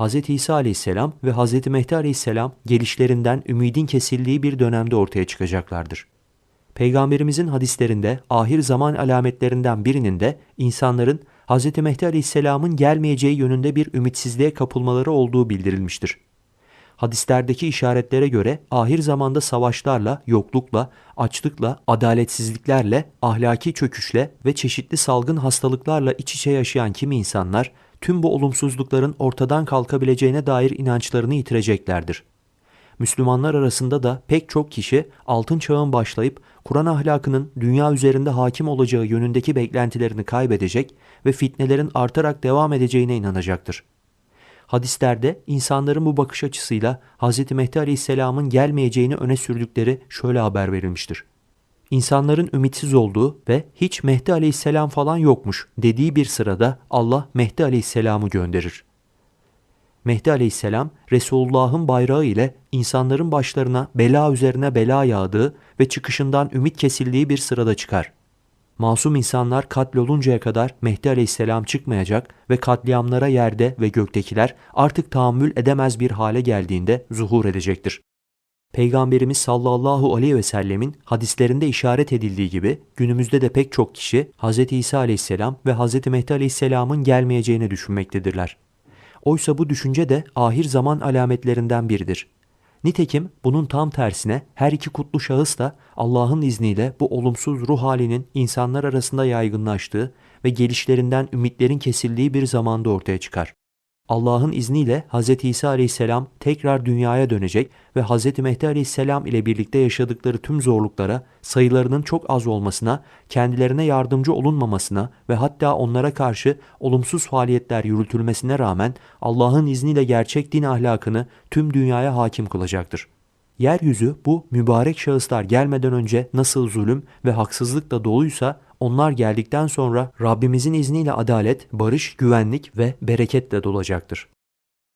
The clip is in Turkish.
Hz. İsa aleyhisselam ve Hz. Mehdi aleyhisselam gelişlerinden ümidin kesildiği bir dönemde ortaya çıkacaklardır. Peygamberimizin hadislerinde ahir zaman alametlerinden birinin de insanların Hz. Mehdi aleyhisselamın gelmeyeceği yönünde bir ümitsizliğe kapılmaları olduğu bildirilmiştir. Hadislerdeki işaretlere göre ahir zamanda savaşlarla, yoklukla, açlıkla, adaletsizliklerle, ahlaki çöküşle ve çeşitli salgın hastalıklarla iç içe yaşayan kimi insanlar tüm bu olumsuzlukların ortadan kalkabileceğine dair inançlarını yitireceklerdir. Müslümanlar arasında da pek çok kişi altın çağın başlayıp Kur'an ahlakının dünya üzerinde hakim olacağı yönündeki beklentilerini kaybedecek ve fitnelerin artarak devam edeceğine inanacaktır. Hadislerde insanların bu bakış açısıyla Hz. Mehdi Aleyhisselam'ın gelmeyeceğini öne sürdükleri şöyle haber verilmiştir. İnsanların ümitsiz olduğu ve hiç Mehdi Aleyhisselam falan yokmuş dediği bir sırada Allah Mehdi Aleyhisselam'ı gönderir. Mehdi Aleyhisselam Resulullah'ın bayrağı ile insanların başlarına bela üzerine bela yağdığı ve çıkışından ümit kesildiği bir sırada çıkar. Masum insanlar katloluncaya kadar Mehdi Aleyhisselam çıkmayacak ve katliamlara yerde ve göktekiler artık tahammül edemez bir hale geldiğinde zuhur edecektir. Peygamberimiz sallallahu aleyhi ve sellemin hadislerinde işaret edildiği gibi günümüzde de pek çok kişi Hz. İsa aleyhisselam ve Hz. Mehdi aleyhisselamın gelmeyeceğini düşünmektedirler. Oysa bu düşünce de ahir zaman alametlerinden biridir. Nitekim bunun tam tersine her iki kutlu şahıs da Allah'ın izniyle bu olumsuz ruh halinin insanlar arasında yaygınlaştığı ve gelişlerinden ümitlerin kesildiği bir zamanda ortaya çıkar. Allah'ın izniyle Hz. İsa aleyhisselam tekrar dünyaya dönecek ve Hz. Mehdi aleyhisselam ile birlikte yaşadıkları tüm zorluklara, sayılarının çok az olmasına, kendilerine yardımcı olunmamasına ve hatta onlara karşı olumsuz faaliyetler yürütülmesine rağmen Allah'ın izniyle gerçek din ahlakını tüm dünyaya hakim kılacaktır. Yeryüzü bu mübarek şahıslar gelmeden önce nasıl zulüm ve haksızlıkla doluysa onlar geldikten sonra Rabbimizin izniyle adalet, barış, güvenlik ve bereketle dolacaktır.